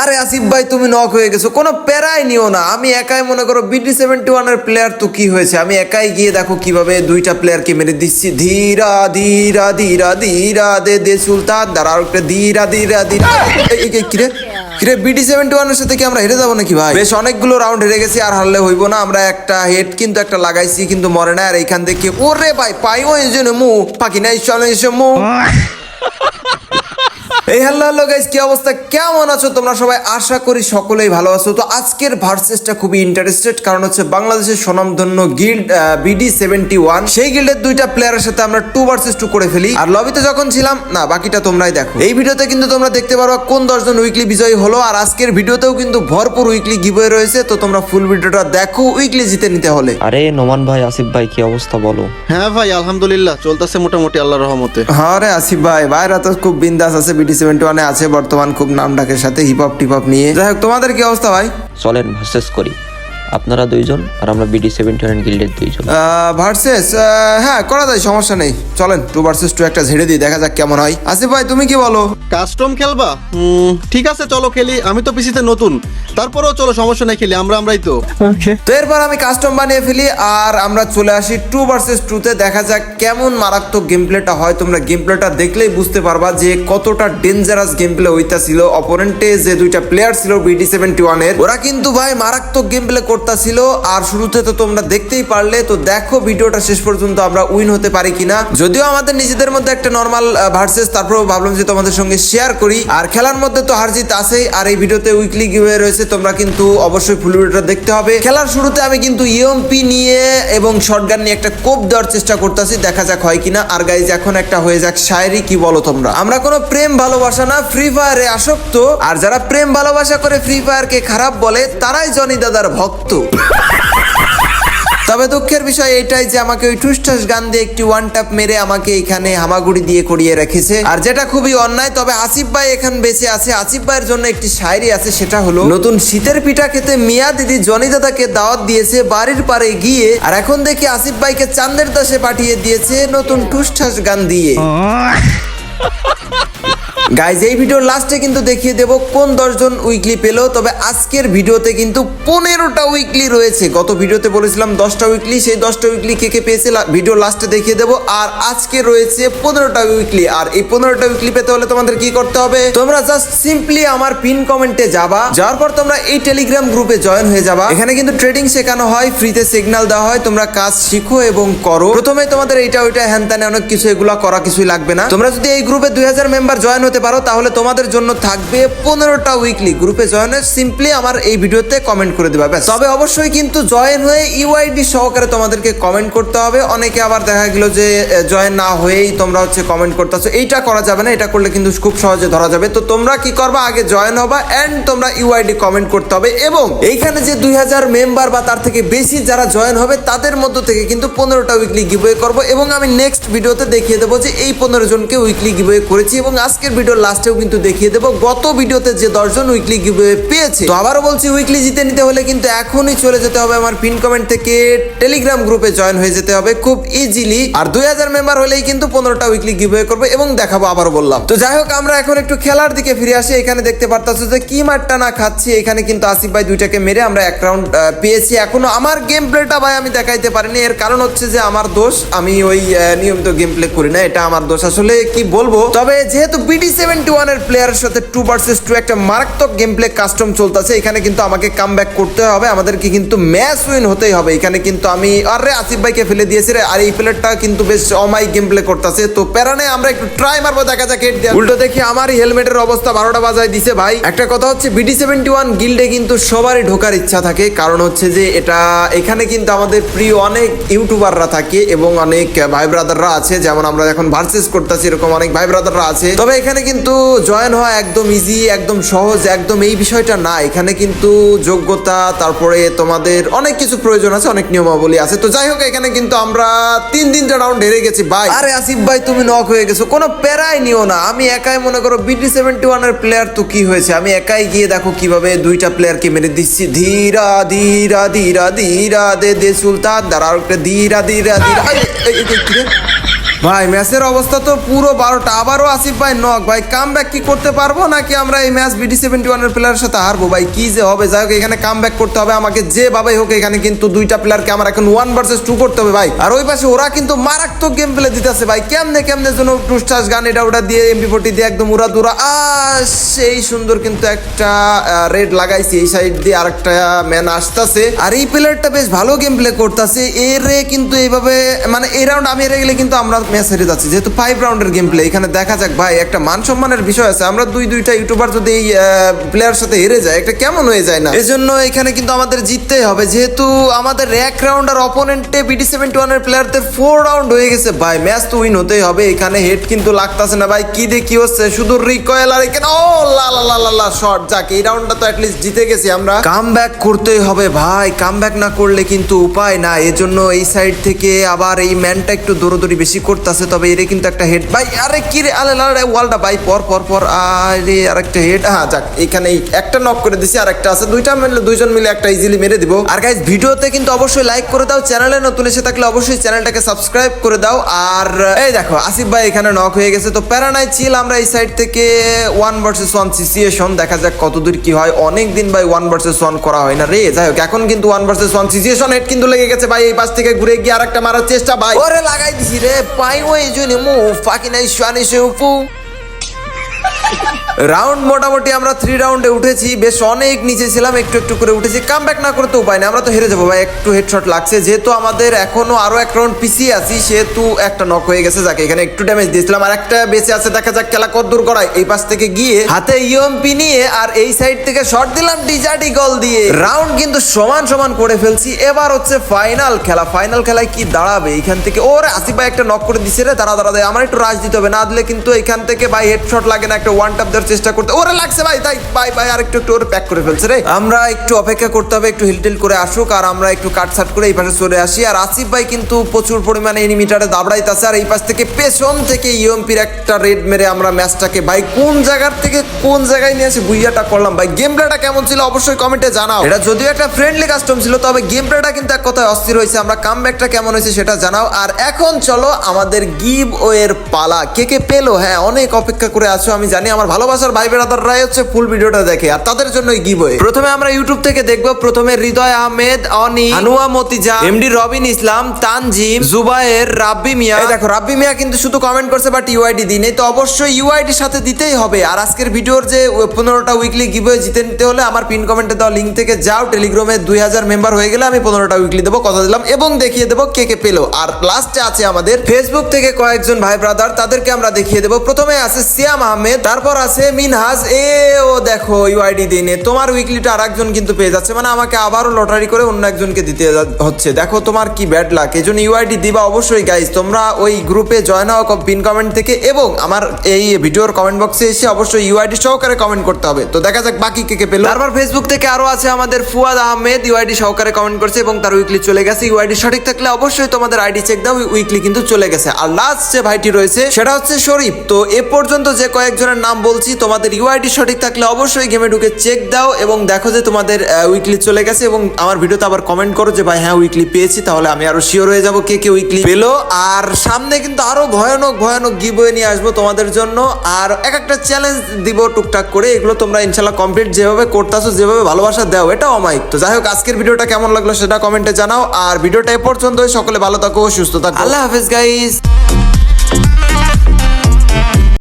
আরে আসিফ ভাই, তুমি নক হয়ে গেছো। কোনো প্যারাই নিও না। আমি একাই মনে করো বিডি সেভেন্টি ওয়ানের প্লেয়ার তো কি হয়েছে? আমি একাই গিয়ে দেখো কীভাবে দুইটা প্লেয়ারকে মেরে দিচ্ছি। ধীরা ধীরা ধীরা ধীরা, দে দে, সুলতান। দাঁড়া, আর একটা ধীরা ধীরা ধীরা। কিরে কিরে বিডি সেভেন্টি ওয়ানের সাথে কি আমরা হেরে যাব নাকি ভাই? বেশ, অনেকগুলো রাউন্ড হেরে গেছি, আর হারলে হইব না। আমরা একটা হেড কিন্তু একটা লাগাইছি, কিন্তু মরে না আর এইখান থেকে ওরে ভাই, পাইও এই জন্য মু। পাখি নাই, চলে এসে মু। এই হ্যালো হ্যালো গাইস কি অবস্থা? কেমন আছো? তোমরা সবাই আশা করি সকলেই ভালো আছো। তো আজকের ভার্সেসটা খুবই ইন্টারেস্টেড কারণ হচ্ছে বাংলাদেশের স্বনামধন্য গিল্ড বিডি সেভেন্টি ওয়ান সেই গিল্ডের দুইটা প্লেয়ারের সাথে আমরা টু ভার্সেস টু করে ফেলি। আর লবিতে যখন ছিলাম না বাকিটা তোমরাই দেখো। এই ভিডিওতে কিন্তু তোমরা দেখতে পারবা কোন দশজন উইকলি বিজয়ী হলো আর আজকের ভিডিওতেও কিন্তু ভরপুর উইকলি গিভওয়ে রয়েছে তো তোমরা ফুল ভিডিওটা দেখো উইকলি জিতে নিতে হলে। আরে নোমান ভাই আসিফ ভাই কি অবস্থা বলো? হ্যাঁ ভাই আলহামদুলিল্লাহ চলতেছে মোটামুটি আল্লাহর রহমতে। হ্যাঁ রে আসিফ ভাই ভাইরা তো খুব বিন্দাস আছে বিডি সেভেন্টি ওয়ানে আছে, বর্তমান খুব নাম ডাকের সাথে হিপ হপ টিপ হপ নিয়ে। যাই হোক, তোমাদের কি অবস্থা ভাই? চলেন ভার্সেস করি। আপনারা দুইজন আর আমরা বিডি সেভেন্টি ওয়ান গিল্ডের দুইজন। ভার্সেস হ্যাঁ করা যায় সমস্যা নেই। চলেন টু ভার্সেস টু একটা ঝেড়ে দিই দেখা যাক কেমন হয়। আসিফ ভাই তুমি কি বলো? কাস্টম খেলবা? ঠিক আছে চলো খেলি। আমি তো পিসিতে নতুন। তারপরেও চলো সমস্যা নাই খেলি। আমরা আমরাই তো। তো এরপর আমি কাস্টম বানিয়ে ফেলি আর আমরা চলে আসি টু ভার্সেস টুতে দেখা যাক কেমন মারাত্মক গেম প্লেটা হয়। তোমরা গেম প্লেটা দেখলেই বুঝতে পারবা যে কতটা ডেঞ্জারাস গেম প্লে ওইটা ছিল অপোনেন্টে যে দুইটা প্লেয়ার ছিল বিডি সেভেন্টি ওয়ানের ওরা কিন্তু ভাই মারাত্মক গেম প্লে করতেছিল আর শুরুতে তো তোমরা দেখতেই পারলে, তো দেখো ভিডিওটা শেষ পর্যন্ত আমরা উইন হতে পারি কিনা। যদিও আমাদের নিজেদের মধ্যে একটা নর্মাল ভার্সেস তারপরেও ভাবলাম যে তোমাদের সঙ্গে শেয়ার করি। আর খেলার মধ্যে তো হার জিত আছেই, আর এই ভিডিওতে উইকলি গিভে রয়েছে, তোমরা কিন্তু অবশ্যই ফুল ভিডিওটা দেখতে হবে। খেলার শুরুতে আমি কিন্তু ইএমপি নিয়ে এবং শটগান নিয়ে একটা কোপ দেওয়ার চেষ্টা করতেছি, দেখা যাক হয় কিনা। আর গাইজ এখন একটা হয়ে যাক শায়রি, কি বলো তোমরা? আমরা কোনো প্রেম ভালোবাসা না ফ্রি ফায়ারে আসক্ত। আর যারা প্রেম ভালোবাসা করে ফ্রি ফায়ারকে খারাপ বলে, তারাই জনি দাদার ভক্ত। তবে দুঃখের বিষয় এটাই যে আমাকে ওই ঠুসঠাস গান দিয়ে একটি ওয়ান টাপ মেরে আমাকে এখানে হামাগুড়ি দিয়ে করিয়ে রেখেছে। আর যেটা খুবই অন্যায়, তবে আসিফ ভাই এখান বেঁচে আছে। আসিফ ভাইয়ের জন্য একটি শায়রি আছে, সেটা হলো, নতুন শীতের পিঠা খেতে মিয়া দিদি জনি দাদাকে দাওয়াত দিয়েছে বাড়ির পারে গিয়ে, আর এখন দেখি আসিফ ভাইকে চান্দের দাসে পাঠিয়ে দিয়েছে নতুন ঠুসঠাস গান দিয়ে। গাইজ এই ভিডিওর লাস্টে কিন্তু দেখিয়ে দেব কোন দশজন উইকলি পেল, তবে আজকের ভিডিওতে কিন্তু পনেরোটা উইকলি রয়েছে। গত ভিডিওতে বলেছিলাম দশটা উইকলি সেই দশটা উইকলি কে কে পেয়েছে ভিডিও লাস্টে দেখিয়ে দেবো। আর আজকে রয়েছে পনেরোটা উইকলি আর এই পনেরোটা উইকলি পেতে হলে তোমাদের কি করতে হবে? তোমরা জাস্ট সিম্পলি আমার পিন কমেন্টে যাবা। যাওয়ার পর তোমরা এই টেলিগ্রাম গ্রুপে জয়েন হয়ে যাবা। এখানে কিন্তু ট্রেডিং শেখানো হয় ফ্রিতে সিগন্যাল দেওয়া হয়, তোমরা কাজ শিখো এবং করো। প্রথমে তোমাদের এইটা, ওইটা হ্যান অনেক কিছু, এগুলো করা কিছুই লাগবে না। তোমরা যদি এই গ্রুপে দুই হাজার মেম্বার জয়েন হতে পারো, তাহলে তোমাদের জন্য থাকবে পনেরোটা উইকলি গ্রুপে জয়েন হয়ে সিম্পলি আমার এই ভিডিওতে কমেন্ট করে দেবা, ব্যাস। তবে অবশ্যই কিন্তু জয়েন হয়ে ইউআইডি সহকারে তোমাদেরকে কমেন্ট করতে হবে। অনেকে আবার দেখা গেল যে জয়েন না হয়েই তোমরা হচ্ছে কমেন্ট করতেছো। এইটা করা যাবে না, এটা করলে কিন্তু খুব সহজে ধরা যাবে। তো তোমরা কি করবা? আগে জয়েন হবা এন্ড তোমরা ইউআইডি কমেন্ট করতে হবে এবং এইখানে যে দুই হাজার মেম্বার বা তার থেকে বেশি যারা জয়েন হবে, তাদের মধ্য থেকে কিন্তু পনেরোটা উইকলি গিভওয়ে করব এবং আমি নেক্সট ভিডিওতে দেখিয়ে দেবো যে এই পনেরো জনকে উইকলি গিভওয়ে করেছি এবং আজকের ভিডিওর লাস্টেও কিন্তু দেখিয়ে দেবো। গত ভিডিওতে যে দশজন উইকলি গিভওয়ে পেয়েছে, তো আবারও বলছি উইকলি জিতে নিতে হলে কিন্তু এখনই চলে যেতে হবে আমার পিন কমেন্ট থেকে। টেলিগ্রাম গ্রুপে জয়েন হয়ে যেতে হবে খুব ইজিলি আর দুই হাজার মেম্বার হলেই কিন্তু পনেরোটা উইকলি গিভওয়ে করব এবং দেখাবো আবারও বললাম। তো যাই হোক, আমরা এখন একটু খেলার দিকে ফিরে আসি। এখানে দেখতে পারতাছো যে কি মারটা না খাচ্ছি। এখানে কিন্তু আসিফ ভাই দুইটাকে মেরে আমরা এক রাউন্ড পেয়েছি। এখনও আমার গেম প্লেটা ভাই আমি দেখাইতে পারিনি। এর কারণ হচ্ছে যে আমার দোষ, আমি ওই নিয়মিত গেম প্লে করি না। এটা আমার দোষ। আসলে কি বলব? তবে যেহেতু বিডি প্লেয়ারের সাথে টু ভার্সেস টু একটা মারাত্মক গেম প্লে কাস্টম চলতেছে। এখানে কিন্তু আমাকে কাম করতে হবে। আমাদেরকে কিন্তু ম্যাচ উইন হতেই হবে। এখানে কিন্তু আমি, আরে আসিফ ভাইকে ফেলে দিয়েছি রে। আর এই প্লেয়ারটা কিন্তু বেশ অমাই গেম প্লে করতেছে। তো প্যারানে আমরা একটু ট্রাই মারবো, দেখা যাক উল্টো দেখি আমারই হেলমেটের অবস্থা বারোটা বাজায় দিছে ভাই। একটা কথা হচ্ছে বিডি সেভেন্টি ওয়ান গিল্ডে কিন্তু সবারই ঢোকার ইচ্ছা থাকে। কারণ হচ্ছে যে এটা, এখানে কিন্তু আমাদের প্রিয় অনেক ইউটিউবাররা থাকে এবং অনেক ভাই ব্রাদাররা আছে। যেমন আমরা এখন ভার্সেস করতেছি, এরকম অনেক ভাই ব্রাদাররা আছে। তবে এখানে কিন্তু জয়েন হওয়া একদম ইজি একদম সহজ, একদম এই বিষয়টা না। এখানে কিন্তু যোগ্যতা, তারপরে তোমাদের অনেক কিছু প্রয়োজন আছে, অনেক নিয়মাবলী আছে। তো যাই হোক, এখানে কিন্তু আমরা তিন তিনটা রাউন্ড হেরে গেছি ভাই আরে আসিফ ভাই, তুমি নক হয়ে গেছো। কোনো প্যারাই নিও না। আমি একাই মনে করো বিডি সেভেন্টি ওয়ানের প্লেয়ার তো কি হয়েছে? আমি একাই গিয়ে দেখো কীভাবে দুইটা প্লেয়ারকে মেরে দিচ্ছি। ধীরা ধীরা ধীরা ধীরা, দে দে, সুলতান। দাঁড়া ধীরা ধীরা ধীরা? ভাই ম্যাচের অবস্থা তো পুরো বারোটা। আবারও আসিফ ভাই নক। ভাই কাম ব্যাক কি করতে পারব নাকি আমরা এই ম্যাচ বিডি সেভেন্টি ওয়ানের প্লেয়ারের সাথে হারবো? ভাই কি যে হবে? যাই হোক এখানে কাম ব্যাক করতে হবে। আমাকে যেভাবে হোক এখানে কিন্তু দুইটা প্লেয়ারকে আমার এখন ওয়ান ভার্সেস টু করতে হবে ভাই। আর ওই পাশে ওরা কিন্তু মারাত্মক গেম প্লে দিতেছে ভাই। কেমনে কেমনে যেন টুসটাস গান এটা ওটা দিয়ে এমপি ফোর্টি দিয়ে একদম উড়া দুরা। আহ, সেই সুন্দর কিন্তু একটা রেড লাগাইছি এই সাইড দিয়ে আরেকটা ম্যান আসতেছে। আর এই প্লেয়ারটা বেশ ভালো গেম প্লে করতেছে। এর কিন্তু এইভাবে মানে এই রাউন্ড আমি হেরে গেলে কিন্তু আমরা ম্যাচ হেরে যাচ্ছি। যেহেতু ফাইভ রাউন্ডের গেম প্লে এখানে দেখা যাক ভাই, একটা মান সম্মানের বিষয় আছে। আমরা দুই দুইটা ইউটিউবার যদি এই প্লেয়ার সাথে হেরে যায়, একটা কেমন হয়ে যায় না? এজন্য এখানে কিন্তু আমাদের জিততেই হবে। যেহেতু আমাদের এক রাউন্ড আর অপোনেন্টে বিডি সেভেন্টি ওয়ানের প্লেয়ারদের ফোর রাউন্ড হয়ে গেছে। ভাই ম্যাচ তো উইন হতেই হবে। এখানে হেড কিন্তু লাগতাছে না। ভাই, কি দিয়ে কি হচ্ছে? শুধু রিকয়েল আর এখানে ও, লা লা লা লা শর্ট যাক, এই রাউন্ডটা তো অ্যাটলিস্ট জিতে গেছি আমরা। কাম ব্যাক করতেই হবে ভাই। কাম ব্যাক না করলে কিন্তু উপায় না এজন্য এই সাইড থেকে আবার এই ম্যানটা একটু দৌড়দৌড়ি বেশি করতেছে, তবে এর কিন্তু একটা হেড ভাই, আরে কি রে আলে আরে, ওয়ালটা, ভাই, পর পর পর, আরে, আরেকটা হেড হ্যাঁ যাক, এখানে একটা নক করে দিছি আর একটা আছে। দুইটা মিলে দুইজন মিলে একটা ইজিলি মেরে দিব। আর গাইজ ভিডিওতে কিন্তু অবশ্যই লাইক করে দাও। চ্যানেলে নতুন এসে থাকলে অবশ্যই চ্যানেলটাকে সাবস্ক্রাইব করে দাও। আর, এই দেখো, আসিফ ভাই এখানে নক হয়ে গেছে। তো প্যারানাই চিল আমরা এই সাইড থেকে ওয়ান ভার্সেস ওয়ান সিচুয়েশন দেখা যাক কতদূর কি হয়। অনেক দিন ভাই ওয়ান ভার্সেস ওয়ান করা হয় না রে। যাই হোক, এখন কিন্তু one versus one situation head কিন্তু লেগে গেছে। ভাই, এই পাশ থেকে ঘুরে গিয়ে আরেকটা মারার চেষ্টা, ভাই। ওরে, লাগাই দিছি রে my way, Junior Move, fucking nice, Johnny Shufu. Round মোটামুটি আমরা থ্রি রাউন্ডে উঠেছি। বেশ অনেক নিচে ছিলাম একটু একটু করে উঠেছি। কাম ব্যাক না করে তো উপায় নেই আমরা তো হেরে যাব ভাই একটু হেডশট লাগছে। যেহেতু আমাদের এখনও আরও এক রাউন্ড পিছিয়ে আছি সেহেতু একটা নক হয়ে গেছে যাকে এখানে একটু ড্যামেজ দিয়েছিলাম। আর একটা বেঁচে আছে দেখা যাক খেলা কত দূর করায় এই পাশ থেকে গিয়ে হাতে ইউএমপি নিয়ে আর এই সাইড থেকে শট দিলাম ডিজার্টি গল দিয়ে। রাউন্ড কিন্তু সমান সমান করে ফেলছি। এবার হচ্ছে ফাইনাল খেলা। ফাইনাল খেলায় কি দাঁড়াবে? এখান থেকে ওরে আসিফ ভাই একটা নক করে দিছে রে দাঁড়া দাঁড়া দাঁড়া, আমার একটু রাজ দিতে হবে না দিলে কিন্তু এখান থেকে ভাই হেডশট লাগে না একটা ওয়ান টাপ দেওয়ার চেষ্টা করতে ওরে লাগছে ভাই, তাই, ভাই ভাই আর একটু একটু ওরে প্যাক করে ফেলছে রে। আমরা একটু অপেক্ষা করতে হবে, একটু হিলটিল করে আসুক, আর আমরা একটু কাট সাট করে এই পাশে চলে আসি। আর আসিফ ভাই কিন্তু প্রচুর পরিমাণে এনিমিটারে দাবড়াইতেছে, আর এই পাশ থেকে পেছন থেকে ইউএমপির একটা রেড মেরে আমরা ম্যাচটাকে ভাই, কোন জায়গার থেকে কোন জায়গায় নিয়ে এসে বুইয়াটা করলাম? ভাই গেম প্লেটা কেমন ছিল? অবশ্যই কমেন্টে জানাও। এটা যদিও একটা ফ্রেন্ডলি কাস্টম ছিল, তবে গেম প্লেটা কিন্তু এক কথায় অস্থির হয়েছে। আমরা কাম ব্যাকটা কেমন হয়েছে সেটা জানাও। আর এখন চলো আমাদের গিভ ওয়ের পালা। কে কে পেল? হ্যাঁ অনেক অপেক্ষা করে আছো, আমি জানি আমার ভালোবাসার ভাই বেড়াদাররাই হচ্ছে ফুল ভিডিওটা দেখে আর তাদের জন্যই গিভ ওয়ে প্রথমে আমরা ইউটিউব থেকে দেখব প্রথমে হৃদয় আহমেদ অনি আনুয়া মতিজা এমডি রবিন ইসলাম তানজিম জুবায়ের রাব্বি মিয়া। দেখো রাব্বি মিয়া কিন্তু শুধু কমেন্ট করছে বাট ইউআইডি দিনে তো অবশ্যই ইউআইডির সাথে দিতেই হবে। আর আজকের ভিডিওর যে পনেরোটা উইকলি গিভওয়ে জিতে নিতে হলে আমার পিন কমেন্টে দেওয়া লিঙ্ক থেকে যাও টেলিগ্রামে দুই হাজার মেম্বার হয়ে গেলে আমি পনেরোটা উইকলি দেবো কথা দিলাম এবং দেখিয়ে দেবো কে কে পেল। আর লাস্টে আছে আমাদের ফেসবুক থেকে কয়েকজন ভাই ব্রাদার তাদেরকে আমরা দেখিয়ে দেবো। প্রথমে আছে সিয়াম আহমেদ তারপর আছে মিনহাজ, এ ও দেখো ইউআইডি দিনে তোমার উইকলিটা আর একজন কিন্তু পেয়ে যাচ্ছে মানে আমাকে আবারও লটারি করে অন্য একজনকে দিতে হচ্ছে। দেখো তোমার কি ব্যাড লাক এই জন্য ইউআইডি দিবা অবশ্যই গাইজ তোমরা ওই গ্রুপে জয়েন হও পিন কমেন্ট থেকে, এবং আমার এই ভিডিওর কমেন্ট বক্সে এসে অবশ্যই ইউআইডি সহকারে কমেন্ট করতে হবে। তো দেখা যাক বাকি কে কে পেল। তারপর ফেসবুক থেকে আরও আছে আমাদের ফুয়াদ আহমেদ ইউআইডি সহকারে কমেন্ট করছে, এবং তার উইকলি চলে গেছে। ইউআইডি সঠিক থাকলে অবশ্যই তোমাদের আইডি চেক দাও উইকলি কিন্তু চলে গেছে। আর লাস্ট যে ভাইটি রয়েছে, সেটা হচ্ছে শরীফ। তো এ পর্যন্ত যে কয়েকজনের নাম বলছি, তোমাদের ইউআইডি সঠিক থাকলে অবশ্যই গেমে ঢুকে চেক দাও এবং দেখো যে তোমাদের উইকলি চলে গেছে এবং আমার ভিডিওতে আবার কমেন্ট করো যে, ভাই হ্যাঁ উইকলি পেয়েছি, তাহলে আমি আরও শিওর হয়ে যাব কে কে উইকলি পেল। আর সামনে কিন্তু আরও ভয়ানক ভয়ানক গিবয়ে নিয়ে আসব তোমাদের জন্য। আর এক একটা চ্যালেঞ্জ দিব টুকটাক করে, এগুলো তোমরা ইনশাল্লাহ কমপ্লিট যেভাবে করতেছো, যেভাবে ভালোবাসা দাও, এটাও অমায়িক। তো যাই হোক, আজকের ভিডিওটা কেমন লাগল সেটা কমেন্টে জানাও। আর ভিডিওটা এ পর্যন্তই, সকলে ভালো থাকো, সুস্থ থাকো। আল্লাহ হাফেজ গাইস